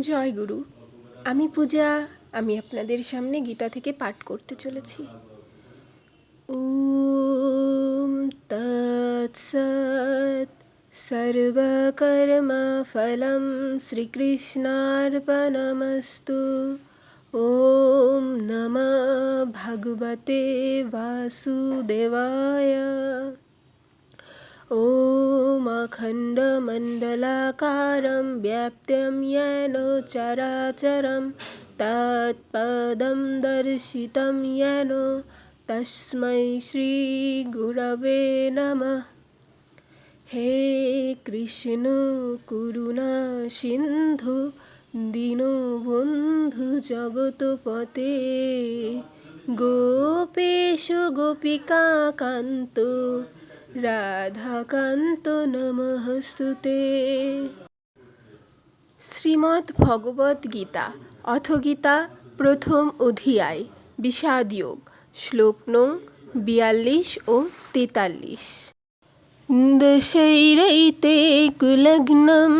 জয় গুরু। আমি পূজা, আমি আপনাদের সামনে গীতা থেকে পাঠ করতে চলেছি। ওম তৎসৎ সর্বকর্মফলম শ্রীকৃষ্ণার্পণমস্তু। ওম নম ভগবতে বাসুদেবায়। ॐ अखण्डमण्डलाकारं व्याप्तं येन चराचरं तत्पदं दर्शितं येन तस्मै श्रीगुरवे नमः হে কৃষ্ণ করুণা সিন্ধু দীনবন্ধু জগৎপতে গোপেশ গোপিকা কান্ত রাধাকান্ত নমস্তুতে শ্রীমদ্ ভগবদ্ গীতা অথ গীতা প্রথম অধ্যায় বিষাদয়োগ শ্লোক নং বিয়াল্লিশ ও তেতাল্লিশ दशैरैते कुलग्नं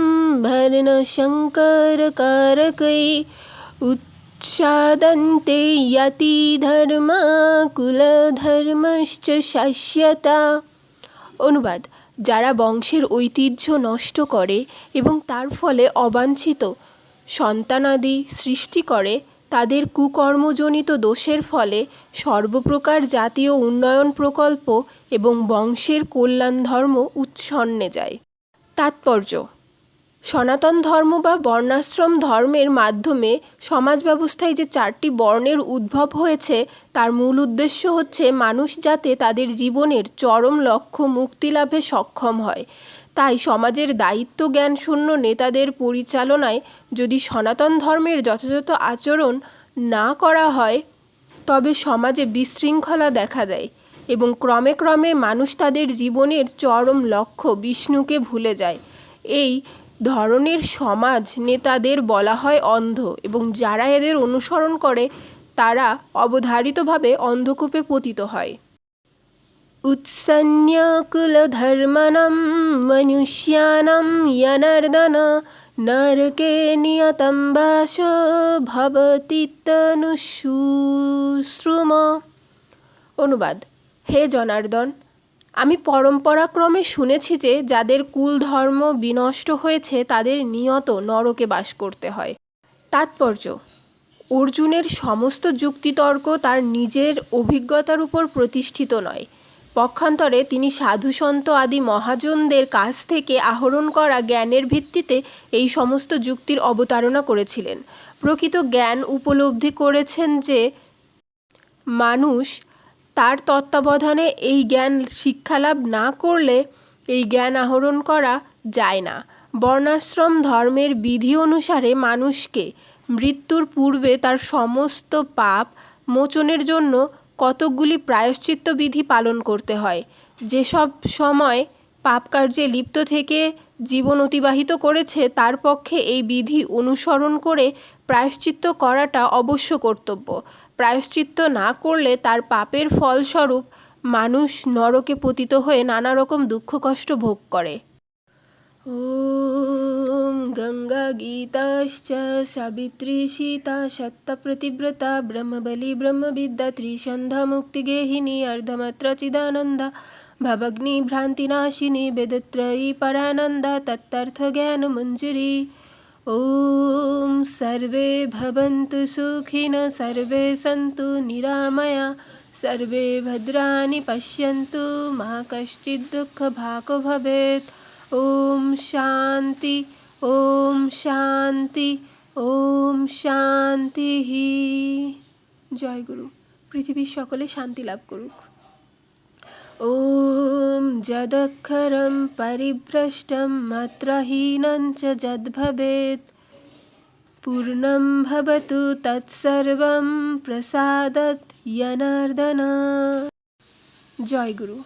भर्णशङ्करकारकै उच्छादन्ते यतिधर्मा কুলধর্মশ্চ শাস্যতা অনুবাদ, যারা বংশের ঐতিহ্য নষ্ট করে এবং তার ফলে অবাঞ্ছিত সন্তানাদি সৃষ্টি করে, তাদের কুকর্মজনিত দোষের ফলে সর্বপ্রকার জাতীয় উন্নয়ন প্রকল্প এবং বংশের কল্যাণ ধর্ম উৎসন্নে যায়। তাৎপর্য সনাতন ধর্ম বা বর্ণাশ্রম ধর্মের মাধ্যমে সমাজ ব্যবস্থায় যে চারটি বর্ণের উদ্ভব হয়েছে, তার মূল উদ্দেশ্য হচ্ছে মানুষ যাতে তাদের জীবনের চরম লক্ষ্য মুক্তি লাভে সক্ষম হয়। তাই সমাজের দায়িত্ব জ্ঞান শূন্য নেতাদের পরিচালনায় যদি সনাতন ধর্মের যথাযথ আচরণ না করা হয়, তবে সমাজে বিশৃঙ্খলা দেখা দেয় এবং ক্রমে ক্রমে মানুষ তাদের জীবনের চরম লক্ষ্য বিষ্ণুকে ভুলে যায়। এই ধরনের সমাজ নেতাদের বলা হয় অন্ধ এবং যারা এদের অনুসরণ করে, তারা অবধারিতভাবে অন্ধকূপে পতিত হয়। উৎসন্যাকুলধর্মণং মনুষ্যানম ইয়নার্দন নরকে নিয়তম বাস অনুবাদ, হে জনার্দন। আমি পরম্পরাক্রমে শুনেছি যে যাদের কুল ধর্ম বিনষ্ট হয়েছে, তাদের নিয়ত নরকে বাস করতে হয়। তাৎপর্য, অর্জুনের সমস্ত যুক্তিতর্ক তার নিজের অভিজ্ঞতার উপর প্রতিষ্ঠিত নয়। পক্ষান্তরে তিনি সাধুসন্ত আদি মহাজনদের কাছ থেকে আহরণ করা জ্ঞানের ভিত্তিতে এই সমস্ত যুক্তির অবতারণা করেছিলেন। প্রকৃত জ্ঞান উপলব্ধি করেছেন যে মানুষ তার তত্ত্বাবধানে এই জ্ঞান শিক্ষালাভ না করলে এই জ্ঞান আহরণ করা যায় না। বর্ণাশ্রম ধর্মের বিধি অনুসারে মানুষকে মৃত্যুর পূর্বে তার সমস্ত পাপ মোচনের জন্য কতকগুলি প্রায়শ্চিত্ত বিধি পালন করতে হয়। যেসব সময় পাপ কার্যে লিপ্ত থেকে জীবন অতিবাহিত করেছে, তার পক্ষে এই বিধি অনুসরণ করে প্রায়শ্চিত্ত করাটা অবশ্য কর্তব্য। প্রায়শ্চিত্ত না করলে তার পাপের ফলস্বরূপ মানুষ নরকে পতিত হয়ে নানা রকম দুঃখ কষ্ট ভোগ করে ॐ गङ्गागीताश्च सावित्री सीता सत्तप्रतिव्रता ब्रह्मबली ब्रह्मविद्या त्रिसन्ध्यामुक्तिगेहिनी अर्धमत्र चिदानन्दा भवग्निभ्रान्तिनाशिनी वेदत्रयी परानन्दा तत्तर्थज्ञानमञ्जुरी ॐ सर्वे भवन्तु सुखिनः सर्वे सन्तु निरामया सर्वे भद्राणि पश्यन्तु मा कश्चित् दुःखभाग् भवेत् ওম শান্তি ওম শান্তি ওম শান্তি জয় গুরু পৃথিবীর সকলে শান্তি লাভ করুক ওম যদক্ষরম পরিভ্রষ্টম মাত্রহীনং চ যদ্ভবেত পূর্ণম ভবতু তৎসর্বম প্রসাদত জয় গুরু